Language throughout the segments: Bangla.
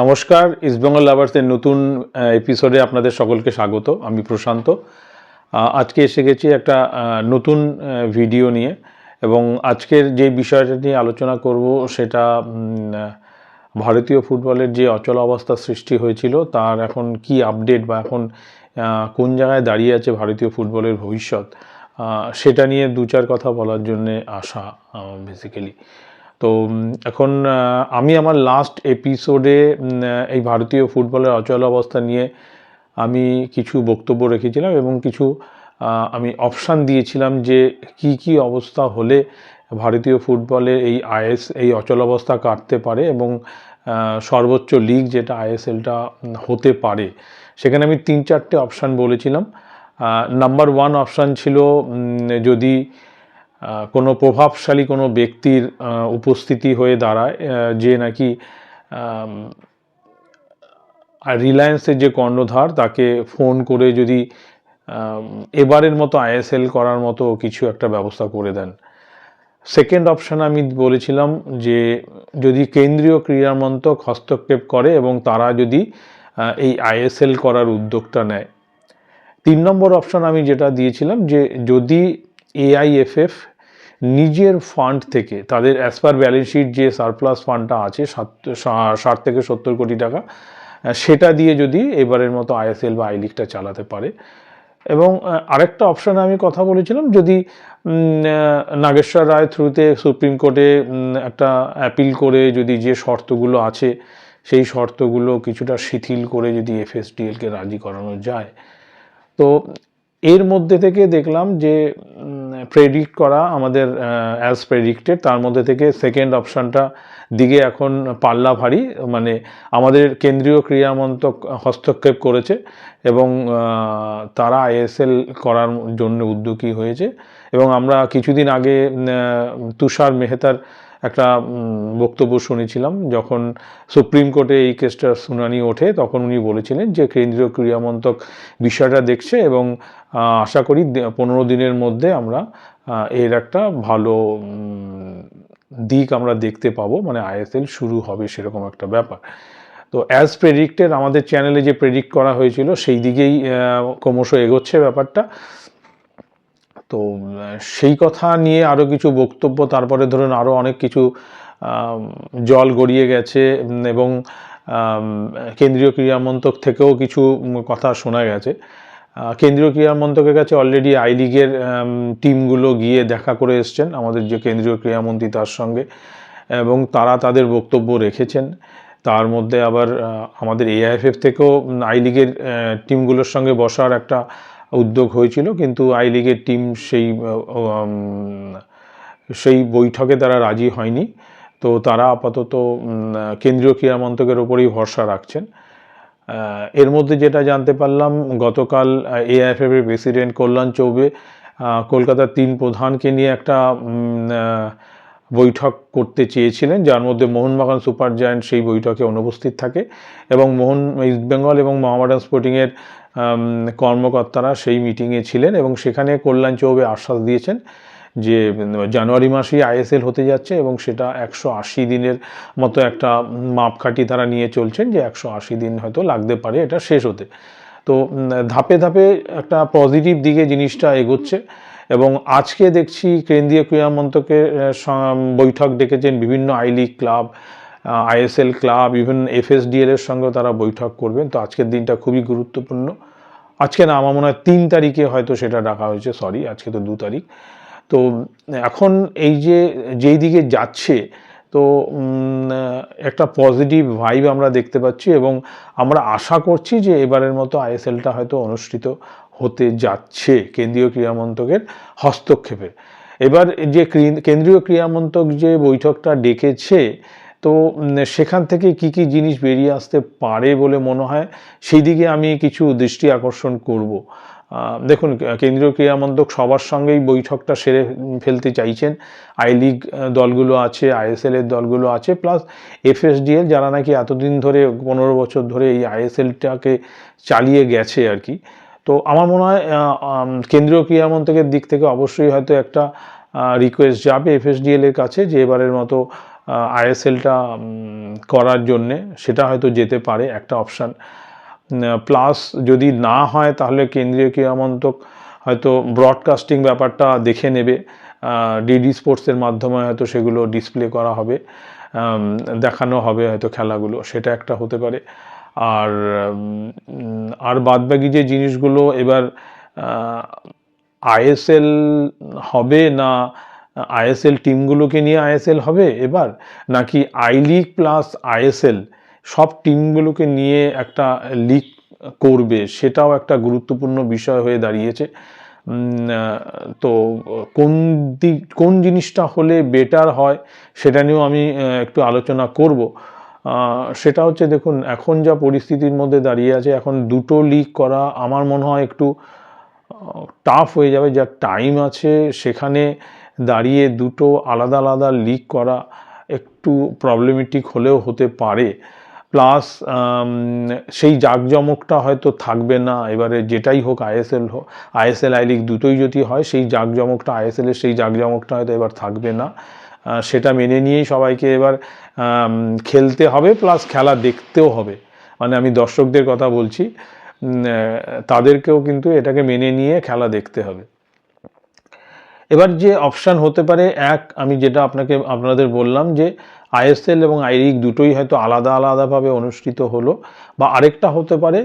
নমস্কার ইস্টবেঙ্গল লাভার্সের নতুন এপিসোডে আপনাদের সকলকে স্বাগত। আমি প্রশান্ত। আজকে এসে গেছি একটা নতুন ভিডিও নিয়ে এবং আজকের যে বিষয়টা নিয়ে আলোচনা করব সেটা ভারতীয় ফুটবলের যে অচল অবস্থা সৃষ্টি হয়েছিল, তার এখন কি আপডেট বা এখন কোন জায়গায় দাঁড়িয়ে আছে ভারতীয় ফুটবলের ভবিষ্যৎ সেটা নিয়ে দু চার কথা বলার জন্যে আসা বেসিক্যালি তো এখন আমি আমার লাস্ট এপিসোডে এই ভারতীয় ফুটবলের অচল অবস্থা নিয়ে আমি কিছু বক্তব্য রেখেছিলাম এবং কিছু আমি অপশান দিয়েছিলাম যে কি কি অবস্থা হলে ভারতীয় ফুটবলে এই আইএস, এই অচল অবস্থা কাটতে পারে এবং সর্বোচ্চ লিগ যেটা আইএসএলটা হতে পারে। সেখানে আমি তিন চারটে অপশান বলেছিলাম। নাম্বার ওয়ান অপশান ছিল যদি কোনো প্রভাবশালী কোনো ব্যক্তির উপস্থিতি হয়ে দাঁড়ায় যে নাকি রিলায়েন্সের যে কর্ণধার তাকে ফোন করে যদি এবারের মতো আইএসএল করার মতো কিছু একটা ব্যবস্থা করে দেন। সেকেন্ড অপশান আমি বলেছিলাম যে, যদি কেন্দ্রীয় ক্রীড়া মন্ত্রক হস্তক্ষেপ করে এবং তারা যদি এই আইএসএল করার উদ্যোগটা নেয়। তিন নম্বর অপশন আমি যেটা দিয়েছিলাম যে, যদি এআইএফএফ নিজের ফান্ড থেকে, তাদের অ্যাজ পার ব্যালেন্স শিট যে সারপ্লাস ফান্ডটা আছে, সাত ষাট থেকে সত্তর কোটি টাকা সেটা দিয়ে যদি এবারের মতো আইএসএল বা আই লিগটা চালাতে পারে। এবং আরেকটা অপশানে আমি কথা বলেছিলাম, যদি নাগেশ্বর রায় থ্রুতে সুপ্রিম কোর্টে একটা অ্যাপিল করে যদি যে শর্তগুলো আছে, সেই শর্তগুলো কিছুটা শিথিল করে যদি এফএসডিএলকে রাজি করানো যায়। তো, এর মধ্যে থেকে দেখলাম যে প্রেডিক্ট করা আমাদের অ্যাজ প্রেডিক্টেড তার মধ্যে থেকে সেকেন্ড অপশানটা দিকে এখন পাল্লা ভারী মানে আমাদের কেন্দ্রীয় ক্রীড়া মন্ত্রক হস্তক্ষেপ করেছে এবং তারা আইএসএল করার জন্য উদ্যোগী হয়েছে। এবং আমরা কিছুদিন আগে তুষার মেহতার একটা বক্তব্য শুনেছিলাম যখন সুপ্রিম কোর্টে এই কেসটার শুনানি ওঠে, তখন উনি বলেছিলেন যে কেন্দ্রীয় ক্রীড়া মন্ত্রক বিষয়টা দেখছে এবং আশা করি পনেরো দিনের মধ্যে আমরা এর একটা ভালো দিক আমরা দেখতে পাবো। মানে আইএসএল শুরু হবে সেরকম একটা ব্যাপার। তো অ্যাজ প্রেডিক্টেড আমাদের চ্যানেলে যে প্রেডিক্ট করা হয়েছিল, সেই দিকেই ক্রমশ এগোচ্ছে ব্যাপারটা। তো সেই কথা নিয়ে আরও কিছু বক্তব্য, তারপরে ধরুন আরও অনেক কিছু জল গড়িয়ে গেছে এবং কেন্দ্রীয় ক্রীড়া মন্ত্রক থেকেও কিছু কথা শোনা গেছে। কেন্দ্রীয় ক্রীড়া মন্ত্রকের কাছে অলরেডি আই লিগের টিমগুলো গিয়ে দেখা করে এসছেন, আমাদের যে কেন্দ্রীয় ক্রীড়ামন্ত্রী তার সঙ্গে, এবং তারা তাদের বক্তব্য রেখেছেন। তার মধ্যে আবার আমাদের এআইএফএফ থেকেও আই লিগের টিমগুলোর সঙ্গে বসার একটা উদ্যোগ হয়েছিল, কিন্তু আই লিগের টিম সেই সেই বৈঠকে তারা রাজি হয়নি। তো তারা আপাতত কেন্দ্রীয় ক্রীড়া মন্ত্রকের ওপরেই ভরসা রাখছেন। এর মধ্যে যেটা জানতে পারলাম, গতকাল এআইএফএফ এর প্রেসিডেন্ট কল্যাণ চৌবে কলকাতার তিন প্রধানকে নিয়ে একটা বৈঠক করতে চেয়েছিলেন, যার মধ্যে মোহনবাগান সুপার জায়ান্ট সেই বৈঠকে অনুপস্থিত থাকে এবং মোহন ইস্টবেঙ্গল এবং মোহামেডান স্পোর্টিংয়ের কর্মকর্তারা সেই মিটিংয়ে ছিলেন এবং সেখানে কল্যাণ চৌবে আশ্বাস দিয়েছেন যে জানুয়ারি মাসেই আইএসএল হতে যাচ্ছে এবং সেটা একশো আশি দিনের মতো একটা মাপকাঠি তারা নিয়ে চলছেন যে একশো আশি দিন হয়তো লাগতে পারে, এটা শেষ হতে। তো ধাপে ধাপে একটা পজিটিভ দিকে জিনিসটা এগোচ্ছে এবং আজকে দেখছি কেন্দ্রীয় ক্রীড়া মন্ত্রকের বৈঠক ডেকেছেন বিভিন্ন I league club ISL club even FSDL এর সঙ্গেও তারা বৈঠক করবেন। তো আজকের দিনটা খুবই গুরুত্বপূর্ণ। আজকে না, আমার মনে হয় তিন তারিখে হয়তো সেটা ডাকা হয়েছে সরি আজকে তো দু তারিখ। তো এখন এই যে, যেই দিকে যাচ্ছে, তো একটা পজিটিভ ভাইব আমরা দেখতে পাচ্ছি এবং আমরা আশা করছি যে এবারের মতো আইএসএলটা হয়তো অনুষ্ঠিত হতে যাচ্ছে কেন্দ্রীয় ক্রীড়া মন্ত্রকের হস্তক্ষেপে। এবার যে কেন্দ্রীয় ক্রীড়া মন্ত্রক যে বৈঠকটা ডেকেছে তো সেখান থেকে কি কি জিনিস বেরিয়ে আসতে পারে বলে মনে হয়, সেই দিকে আমি কিছু দৃষ্টি আকর্ষণ করব। দেখুন কেন্দ্রীয় ক্রীড়া মন্ত্রক সবার সঙ্গেই বৈঠকটা সেরে ফেলতে চাইছেন। আই লিগ দলগুলো আছে, আইএসএল এর দলগুলো আছে, প্লাস এফএসডিএল, যারা নাকি এতদিন ধরে, পনেরো বছর ধরে এই আইএসএলটাকে চালিয়ে গেছে আর কি। তো আমার মনে হয় কেন্দ্রীয় ক্রীড়া মন্ত্রকের দিক থেকে অবশ্যই হয়তো একটা রিকোয়েস্ট যাবে এফএসডিএল এর কাছে, যে এবারের মতো আইএসএলটা করার জন্যে সেটা হয়তো যেতে পারে, একটা অপশান প্লাস যদি না হয় তাহলে কেন্দ্রীয় ক্রীড়া মন্ত্রক হয়তো ব্রডকাস্টিং ব্যাপারটা দেখে নেবে। ডিডি স্পোর্টসের মাধ্যমে হয়তো সেগুলো ডিসপ্লে করা হবে দেখানো হবে হয়তো খেলাগুলো, সেটা একটা হতে পারে। আর আর বাদবাকি যে জিনিসগুলো এবার আইএসএল হবে না আইএসএল টিমগুলোকে নিয়ে আইএসএল হবে এবার, নাকি আই লিগ প্লাস আইএসএল সব টিমগুলোকে নিয়ে একটা লিগ করবে সেটাও একটা গুরুত্বপূর্ণ বিষয় হয়ে দাঁড়িয়েছে। তো কোন দিক কোন জিনিসটা হলে বেটার হয় সেটা নিয়েও আমি একটু আলোচনা করব। সেটা হচ্ছে দেখুন, এখন যা পরিস্থিতির মধ্যে দাঁড়িয়ে আছে, এখন দুটো লিগ করা আমার মনে হয় একটু টাফ হয়ে যাবে, যা টাইম আছে সেখানে দাঁড়িয়ে দুটো আলাদা আলাদা লিক করা একটু প্রবলেমেটিক হলেও হতে পারে। প্লাস সেই জাঁকজমকটা হয়তো থাকবে না। এবারে যেটাই হোক আইএসএল হোক আইএসএল আই লিগ দুটোই যদি হয়, সেই জাঁকজমকটা আইএসএল এর সেই জাঁকজমকটা হয়তো এবার থাকবে না। সেটা মেনে নিয়েই সবাইকে এবার খেলতে হবে প্লাস খেলা দেখতেও হবে। মানে আমি দর্শকদের কথা বলছি তাদেরকেও কিন্তু এটাকে মেনে নিয়ে খেলা দেখতে হবে। এবার যে অপশান হতে পারে এক, আমি যেটা আপনাকে, আপনাদের বললাম যে আইএসএল এবং আই লিগ দুটোই হয়তো আলাদা আলাদাভাবে অনুষ্ঠিত হলো বা আরেকটা হতে পারে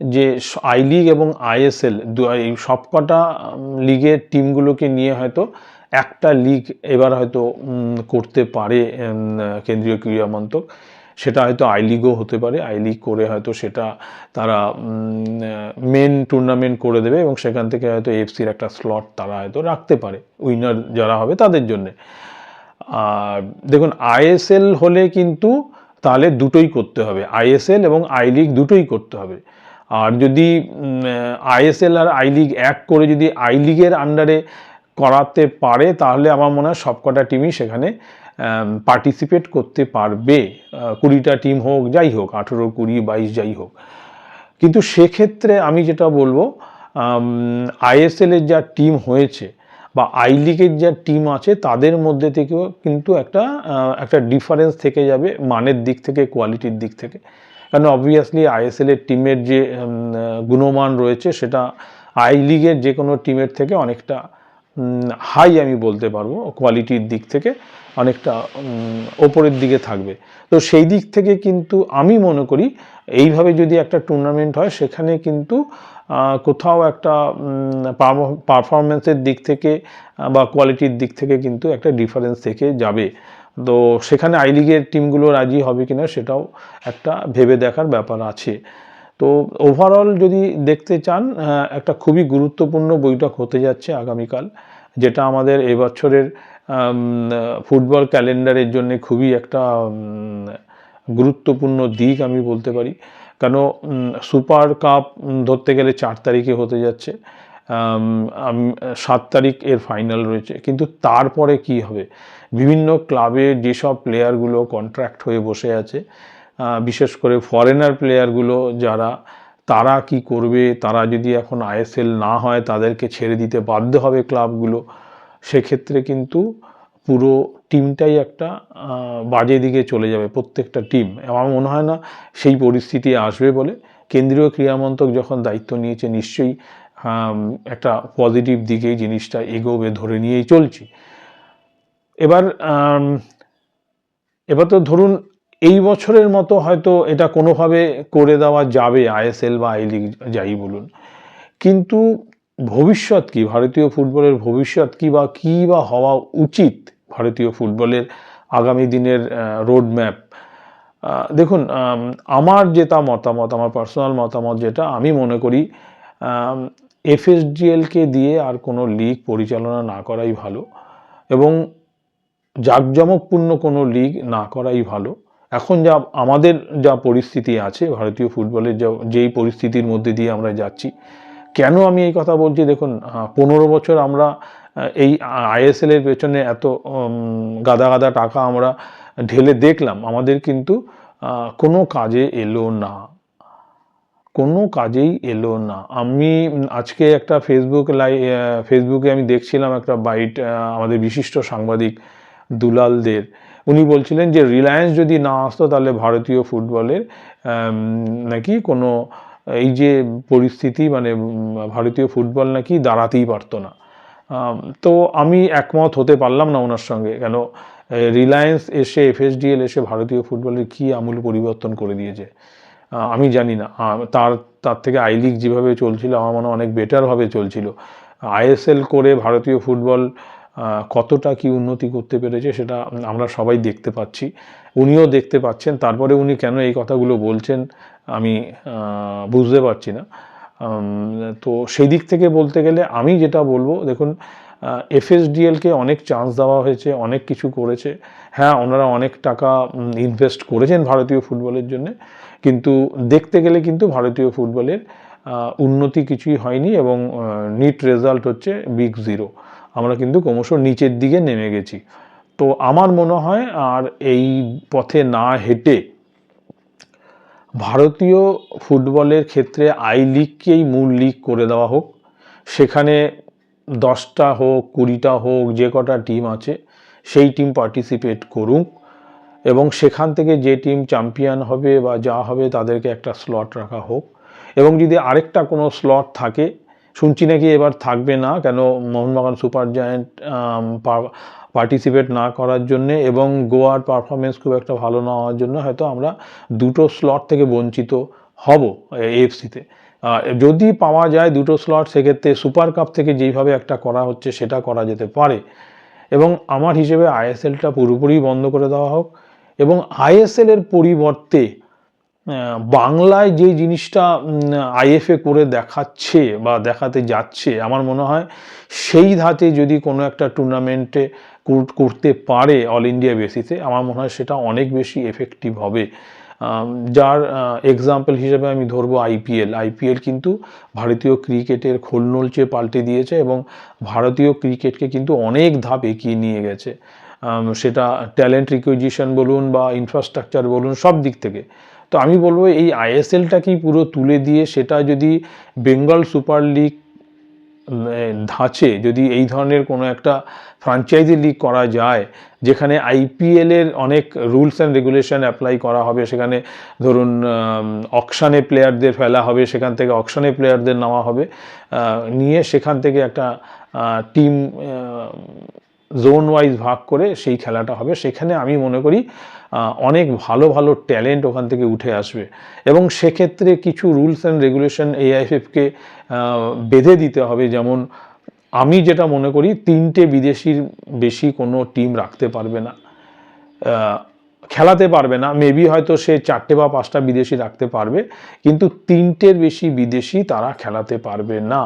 যে আই লিগ এবং আইএসএল এই সবকটা লিগের টিমগুলোকে নিয়ে হয়তো একটা লিগ এবার হয়তো করতে পারে কেন্দ্রীয় ক্রীড়া মন্ত্রক। সেটা হয়তো আই লিগও হতে পারে। আই লিগ করে হয়তো সেটা তারা মেন টুর্নামেন্ট করে দেবে এবং সেখান থেকে হয়তো এফসির একটা স্লট তারা হয়তো রাখতে পারে। উইনার যারা হবে তাদের জন্যে। আর দেখুন আইএসএল হলে কিন্তু তাহলে দুটোই করতে হবে। আইএসএল এবং আই লিগ দুটোই করতে হবে। আর যদি আইএসএল আর আই লিগ এক করে যদি আই লিগের আন্ডারে করাতে পারে, তাহলে আমার মনে হয় সবকটা টিমই সেখানে পার্টিসিপেট করতে পারবে কুড়িটা টিম হোক, যাই হোক, আঠেরো, কুড়ি, বাইশ, যাই হোক। কিন্তু সেক্ষেত্রে আমি যেটা বলব আইএসএল এর যা টিম হয়েছে বা আই লিগের যা টিম আছে, তাদের মধ্যে থেকেও কিন্তু একটা একটা ডিফারেন্স থেকে যাবে, মানের দিক থেকে কোয়ালিটির দিক থেকে। কারণ অবভিয়াসলি আইএসএল এর টিমের যে গুণমান রয়েছে, সেটা আই লিগের যে কোনো টিমের থেকে অনেকটা হাই আমি বলতে পারব কোয়ালিটির দিক থেকে। অনেকটা ওপরের দিকে থাকবে। তো সেই দিক থেকে কিন্তু আমি মনে করি, এইভাবে যদি একটা টুর্নামেন্ট হয়, সেখানে কিন্তু কোথাও একটা পারফরমেন্সের দিক থেকে বা কোয়ালিটির দিক থেকে কিন্তু একটা ডিফারেন্স থেকে যাবে। তো সেখানে আই লিগের টিমগুলো রাজি হবে কিনা, সেটাও একটা ভেবে দেখার ব্যাপার আছে। তো ওভারঅল যদি দেখতে চান একটা খুবই গুরুত্বপূর্ণ বৈঠক হতে যাচ্ছে আগামীকাল, যেটা আমাদের এবছরের ফুটবল ক্যালেন্ডারের জন্য খুবই একটা গুরুত্বপূর্ণ দিক আমি বলতে পারি। কেন সুপার কাপ ধরতে গেলে চার তারিখে হতে যাচ্ছে। সাত তারিখ এর ফাইনাল রয়েছে। কিন্তু তারপরে কি হবে? বিভিন্ন ক্লাবে যেসব প্লেয়ারগুলো কন্ট্রাক্ট হয়ে বসে আছে বিশেষ করে ফরেনার প্লেয়ারগুলো যারা, তারা কি করবে? তারা যদি এখন আইএসএল না হয়, তাদেরকে ছেড়ে দিতে বাধ্য হবে ক্লাবগুলো। সেক্ষেত্রে কিন্তু পুরো টিমটাই একটা বাজে দিকে চলে যাবে, প্রত্যেকটা টিম আমার মনে হয় না সেই পরিস্থিতি আসবে বলে। কেন্দ্রীয় ক্রীড়া মন্ত্রক যখন দায়িত্ব নিয়েছে, নিশ্চয়ই একটা পজিটিভ দিকেই জিনিসটা এগোবে, ধরে নিয়েই চলছি। এবার এবার তো ধরুন এই বছরের মতো হয়তো এটা কোনোভাবে করে দেওয়া যাবে আইএসএল বা আই লিগ যাই বলুন। কিন্তু ভবিষ্যৎ কি? ভারতীয় ফুটবলের ভবিষ্যৎ কি বা কী বা হওয়া উচিত ভারতীয় ফুটবলের আগামী দিনের রোড ম্যাপ দেখুন আমার যেটা মতামত, আমার পার্সোনাল মতামত যেটা, আমি মনে করি এফএসডিএলকে দিয়ে আর কোনো লিগ পরিচালনা না করাই ভালো এবং জাঁকজমকপূর্ণ কোনো লিগ না করাই ভালো। এখন যা, আমাদের যা পরিস্থিতি আছে, ভারতীয় ফুটবলের যা, যেই পরিস্থিতির মধ্যে দিয়ে আমরা যাচ্ছি কেন আমি এই কথা বলছি? দেখুন পনেরো বছর আমরা এই আইএসএল এর পেছনে এত গাদা গাদা টাকা আমরা ঢেলে দেখলাম। আমাদের কিন্তু কোনো কাজে এলো না। কোনো কাজেই এলো না। আমি আজকে একটা ফেসবুক লাই ফেসবুকে আমি দেখছিলাম একটা বাইট আমাদের বিশিষ্ট সাংবাদিক দুলালদের। উনি বলছিলেন যে রিলায়েন্স যদি না আসতো, তাহলে ভারতীয় ফুটবলের নাকি কোনো এই যে পরিস্থিতি মানে ভারতীয় ফুটবল নাকি দাঁড়াতেই পারতো না। তো আমি একমত হতে পারলাম না ওনার সঙ্গে। কেন? রিলায়েন্স এসে এফএসডিএল এসে ভারতীয় ফুটবলের কি আমূল পরিবর্তন করে দিয়েছে? আমি জানি না। তার তার থেকে আই লিগ যেভাবে চলছিল, আমার মনে অনেক বেটারভাবে চলছিল। আইএসএল করে ভারতীয় ফুটবল কতটা কি উন্নতি করতে পেরেছে সেটা আমরা সবাই দেখতে পাচ্ছি। উনিও দেখতে পাচ্ছেন। তারপরে উনি কেন এই কথাগুলো বলছেন আমি বুঝতে পারছি না। তো সেই দিক থেকে বলতে গেলে আমি যেটা বলব, দেখুন এফএসডিএলকে অনেক চান্স দেওয়া হয়েছে, অনেক কিছু করেছে। হ্যাঁ ওনারা অনেক টাকা ইনভেস্ট করেছেন ভারতীয় ফুটবলের জন্য, কিন্তু দেখতে গেলে কিন্তু ভারতীয় ফুটবলের উন্নতি কিছুই হয়নি এবং নিট রেজাল্ট হচ্ছে বিগ জিরো আমরা কিন্তু ক্রমশ নিচের দিকে নেমে গেছি। তো আমার মনে হয় আর এই পথে না হেঁটে ভারতীয় ফুটবলের ক্ষেত্রে আই লিগকেই মূল লিগ করে দেওয়া হোক। সেখানে দশটা হোক, কুড়িটা হোক, যে কটা টিম আছে, সেই টিম পার্টিসিপেট করুক এবং সেখান থেকে যে টিম চ্যাম্পিয়ন হবে বা যা হবে তাদেরকে একটা স্লট রাখা হোক। এবং যদি আরেকটা কোনো স্লট থাকে শুনছি নাকি এবার থাকবে না, কেন মোহনবাগান সুপার জায়েন্ট পার্টিসিপেট না করার জন্যে এবং গোয়ার পারফরমেন্স খুব একটা ভালো না হওয়ার জন্য হয়তো আমরা দুটো স্লট থেকে বঞ্চিত হব এএফসিতে। যদি পাওয়া যায় দুটো স্লট সেক্ষেত্রে সুপার কাপ থেকে যেইভাবে একটা করা হচ্ছে সেটা করা যেতে পারে। এবং আমার হিসেবে আইএসএলটা পুরোপুরি বন্ধ করে দেওয়া হোক এবং আইএসএলের পরিবর্তে বাংলায় যে জিনিসটা আইএফএ করে দেখাচ্ছে বা দেখাতে যাচ্ছে, আমার মনে হয় সেই ধাতে যদি কোনো একটা টুর্নামেন্টে করতে পারে অল ইন্ডিয়া বেসিসে, আমার মনে হয় সেটা অনেক বেশি এফেক্টিভ হবে। যার এক্সাম্পল হিসেবে আমি ধরবো আইপিএল। আইপিএল কিন্তু ভারতীয় ক্রিকেটের খোলনলচে পাল্টে দিয়েছে এবং ভারতীয় ক্রিকেটকে কিন্তু অনেক ধাপ এগিয়ে নিয়ে গেছে। সেটা ট্যালেন্ট রিকুইজিশন বলুন বা ইনফ্রাস্ট্রাকচার বলুন, সব দিক থেকে। তো আমি বলব এই আইএসএলটাকেই পুরো তুলে দিয়ে সেটা যদি বেঙ্গল সুপার লিগ ধাঁচে যদি এই ধরনের কোনো একটা ফ্রাঞ্চাইজি লিগ করা যায়, যেখানে আইপিএলের অনেক রুলস অ্যান্ড রেগুলেশন অ্যাপ্লাই করা হবে, সেখানে ধরুন অকশানে প্লেয়ারদের ফেলা হবে, সেখান থেকে অকশানে প্লেয়ারদের নেওয়া হবে নিয়ে সেখান থেকে একটা টিম জোন ওয়াইজ ভাগ করে সেই খেলাটা হবে। সেখানে আমি মনে করি অনেক ভালো ভালো ট্যালেন্ট ওখান থেকে উঠে আসবে। এবং সেক্ষেত্রে কিছু রুলস অ্যান্ড রেগুলেশন এআইএফএফকে বেঁধে দিতে হবে। যেমন, আমি যেটা মনে করি, তিনটে বিদেশির বেশি কোনো টিম রাখতে পারবে না। খেলাতে পারবে না মেবি হয়তো সে চারটে বা পাঁচটা বিদেশি রাখতে পারবে, কিন্তু তিনটের বেশি বিদেশি তারা খেলাতে পারবে না।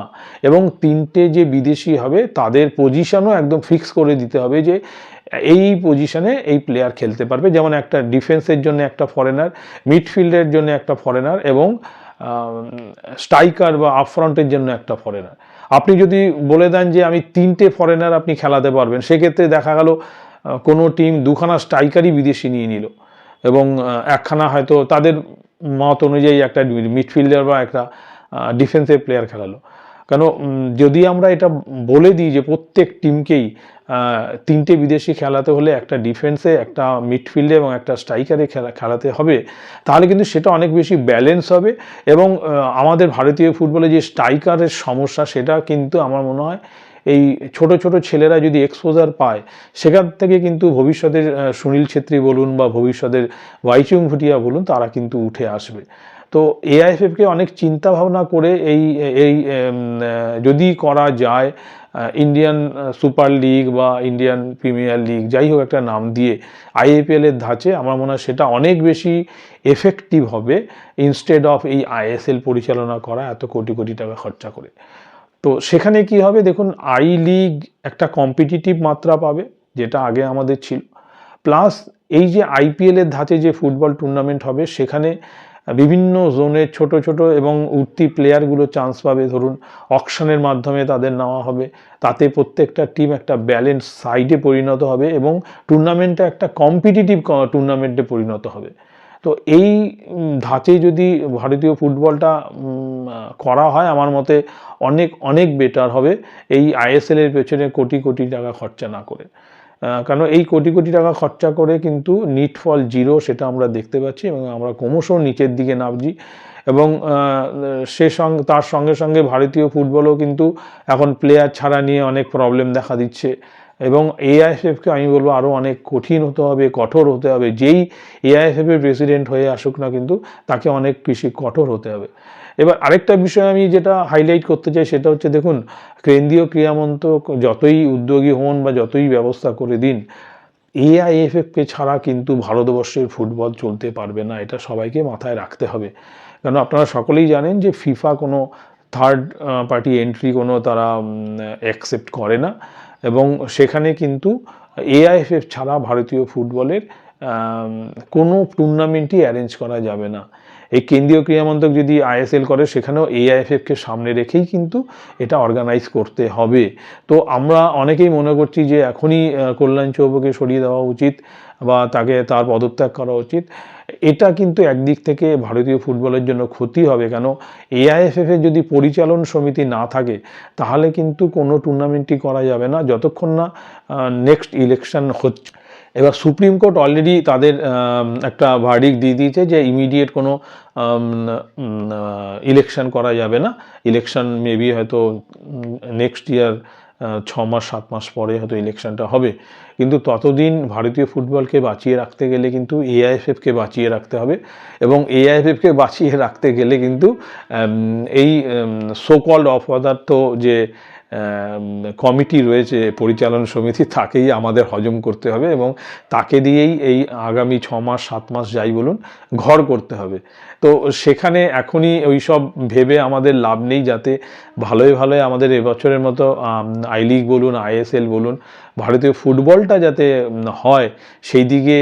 এবং তিনটে যে বিদেশি হবে, তাদের পজিশনও একদম ফিক্স করে দিতে হবে যে, এই পজিশনে এই প্লেয়ার খেলতে পারবে। যেমন একটা ডিফেন্সের জন্য একটা ফরেনার মিডফিল্ডের জন্য একটা ফরেনার এবং স্ট্রাইকার বা আপফ্রন্টের জন্য একটা ফরেনার আপনি যদি বলে দেন যে, আমি তিনটে ফরেনার আপনি খেলাতে পারবেন, সেক্ষেত্রে দেখা গেল কোনো টিম দুখানা স্ট্রাইকারই বিদেশি নিয়ে নিল। এবং একখানা হয়তো তাদের মত অনুযায়ী একটা মিডফিল্ডার বা একটা ডিফেন্সিভ প্লেয়ার খেলালো। কেন যদি আমরা এটা বলে দিই যে প্রত্যেক টিমকেই তিনটে বিদেশি খেলাতে হলে একটা ডিফেন্সে একটা মিডফিল্ডে এবং একটা স্ট্রাইকারে খেলা, খেলাতে হবে, তাহলে কিন্তু সেটা অনেক বেশি ব্যালেন্স হবে এবং আমাদের ভারতীয় ফুটবলে যে স্ট্রাইকারের সমস্যা সেটা কিন্তু আমার মনে হয় এই ছোট ছোট ছেলেরা যদি এক্সপোজার পায়, সেখান থেকে কিন্তু ভবিষ্যতের সুনীল ছেত্রী বলুন বা ভবিষ্যতের ওয়াইচুং ভুটিয়া বলুন, তারা কিন্তু উঠে আসবে। তো এআইএফএফকে অনেক চিন্তা ভাবনা করে এই এই যদি করা যায় ইন্ডিয়ান সুপার লিগ বা ইন্ডিয়ান প্রিমিয়ার লিগ যাই হোক একটা নাম দিয়ে আইএপিএলের ধাঁচে আমার মনে হয় সেটা অনেক বেশি এফেক্টিভ হবে ইনস্টেড অফ এই আইএসএল পরিচালনা করা এত কোটি কোটি টাকা খরচা করে। তো সেখানে কি হবে? দেখুন আই লিগ একটা কম্পিটিটিভ মাত্রা পাবে, যেটা আগে আমাদের ছিল। প্লাস এই যে আইপিএল এর ধাঁচে যে ফুটবল টুর্নামেন্ট হবে, সেখানে বিভিন্ন জোনের ছোট ছোট এবং উঠতি প্লেয়ারগুলো চান্স পাবে। ধরুন অকশনের মাধ্যমে তাদের নেওয়া হবে। তাতে প্রত্যেকটা টিম একটা ব্যালেন্স সাইডে পরিণত হবে এবং টুর্নামেন্টটা একটা কম্পিটিটিভ টুর্নামেন্টে পরিণত হবে। তো এই উম, ধাঁচে যদি ভারতীয় ফুটবলটা করা হয় আমার মতে অনেক অনেক বেটার হবে এই আইএসএল এর পেছনে কোটি কোটি টাকা খরচা না করে। কারণ এই কোটি কোটি টাকা খরচা করে কিন্তু নিট ফল জিরো সেটা আমরা দেখতে পাচ্ছি এবং আমরা ক্রমশ নিচের দিকে নামছি এবং সে সঙ্গে তার সঙ্গে সঙ্গে ভারতীয় ফুটবলও কিন্তু এখন প্লেয়ার ছাড়া নিয়ে অনেক প্রবলেম দেখা দিচ্ছে। এবং এআইএফএফকে আমি বলব আরও অনেক কঠিন হতে হবে, কঠোর হতে হবে। যেই এআইএফএফ এর প্রেসিডেন্ট হয়ে আসুক না কিন্তু তাকে অনেক বেশি কঠোর হতে হবে। এবার আরেকটা বিষয় আমি যেটা হাইলাইট করতে চাই সেটা হচ্ছে দেখুন, কেন্দ্রীয় ক্রীড়ামন্ত্রক যতই উদ্যোগী হন বা যতই ব্যবস্থা করে দিন এআইএফএফকে ছাড়া কিন্তু ভারতবর্ষের ফুটবল চলতে পারবে না। এটা সবাইকে মাথায় রাখতে হবে। কারণ আপনারা সকলেই জানেন যে ফিফা কোনো থার্ড পার্টি এন্ট্রি কোনো তারা অ্যাকসেপ্ট করে না। এবং সেখানে কিন্তু এআইএফএফ ছাড়া ভারতীয় ফুটবলের কোনো টুর্নামেন্টই অ্যারেঞ্জ করা যাবে না। এই কেন্দ্রীয় ক্রীড়ামন্ত্রক যদি আইএসএল করে, সেখানেও এআইএফএফকে সামনে রেখেই কিন্তু এটা অর্গানাইজ করতে হবে। তো আমরা অনেকেই মনে করছি যে এখনই কল্যাণ চৌবকে সরিয়ে দেওয়া উচিত বা তাকে তার পদত্যাগ করা উচিত। এটা কিন্তু একদিক থেকে ভারতীয় ফুটবলের জন্য ক্ষতি হবে, কেন এআইএফএফ এর যদি পরিচালন সমিতি না থাকে, তাহলে কিন্তু কোনো টুর্নামেন্টই করা যাবে না, যতক্ষণ না নেক্সট ইলেকশন হচ্ছে। এবার সুপ্রিম কোর্ট অলরেডি তাদের একটা ভার্ডিক দিয়ে দিয়েছে যে ইমিডিয়েট কোনো ইলেকশন করা যাবে না। ইলেকশন মেবি হয়তো নেক্সট ইয়ার ছ মাস, সাত মাস পরে হয়তো ইলেকশনটা হবে। কিন্তু ততদিন ভারতীয় ফুটবলকে বাঁচিয়ে রাখতে গেলে কিন্তু এআইএফএফকে বাঁচিয়ে রাখতে হবে এবং এআইএফএফকে বাঁচিয়ে রাখতে গেলে কিন্তু এই সোকল্ড অপদার্থ যে কমিটি রয়েছে, পরিচালন সমিতি, তাকেই আমাদের হজম করতে হবে এবং তাকে দিয়েই এই আগামী ছ মাস, সাত মাস যাই বলুন, ঘর করতে হবে। তো সেখানে এখনই ওই সব ভেবে আমাদের লাভ নেই যাতে ভালোই ভালোই আমাদের এবছরের মতো আই লিগ বলুন আইএসএল বলুন, ভারতীয় ফুটবলটা যাতে হয়, সেই দিকে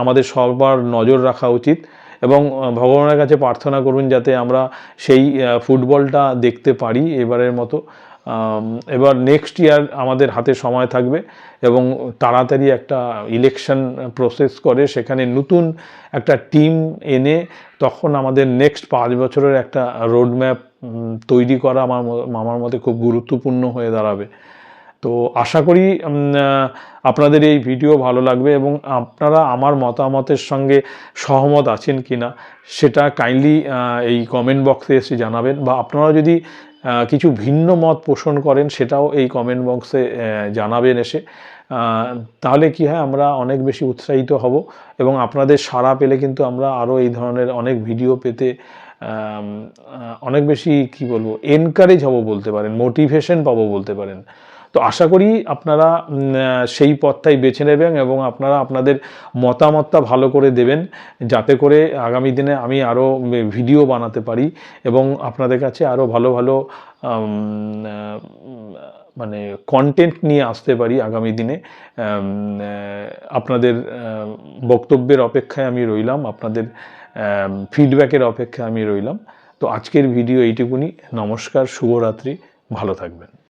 আমাদের সবার নজর রাখা উচিত এবং ভগবানের কাছে প্রার্থনা করুন যাতে আমরা সেই ফুটবলটা দেখতে পারি এবারের মতো। এবার নেক্সট ইয়ার আমাদের হাতে সময় থাকবে এবং তাড়াতাড়ি একটা ইলেকশন প্রসেস করে, সেখানে নতুন একটা টিম এনে তখন আমাদের নেক্সট পাঁচ বছরের একটা রোডম্যাপ তৈরি করা আমার আমার মতে খুব গুরুত্বপূর্ণ হয়ে দাঁড়াবে। তো আশা করি আপনাদের এই ভিডিও ভালো লাগবে এবং আপনারা আমার মতামতের সঙ্গে সহমত আছেন কি না সেটা কাইন্ডলি এই কমেন্ট বক্সে এসে জানাবেন বা আপনারা যদি কিছু ভিন্ন মত পোষণ করেন, সেটাও এই কমেন্ট বক্সে জানাবেন এসে। তাহলে কি হয়, আমরা অনেক বেশি উৎসাহিত হব এবং আপনাদের সাড়া পেলে কিন্তু আমরা আরও এই ধরনের অনেক ভিডিও পেতে অনেক বেশি, কি বলব এনকারেজ হব বলতে পারেন মোটিভেশন পাবো বলতে পারেন। তো আশা করি আপনারা সেই পথটাই বেছে নেবেন এবং আপনারা আপনাদের মতামতটা ভালো করে দেবেন যাতে করে আগামী দিনে আমি আরও ভিডিও বানাতে পারি এবং আপনাদের কাছে আরও ভালো ভালো মানে কন্টেন্ট নিয়ে আসতে পারি আগামী দিনে। আপনাদের বক্তব্যের অপেক্ষায় আমি রইলাম, আপনাদের ফিডব্যাকের অপেক্ষায় আমি রইলাম। তো আজকের ভিডিও এইটুকুনি। নমস্কার, শুভরাত্রি। ভালো থাকবেন।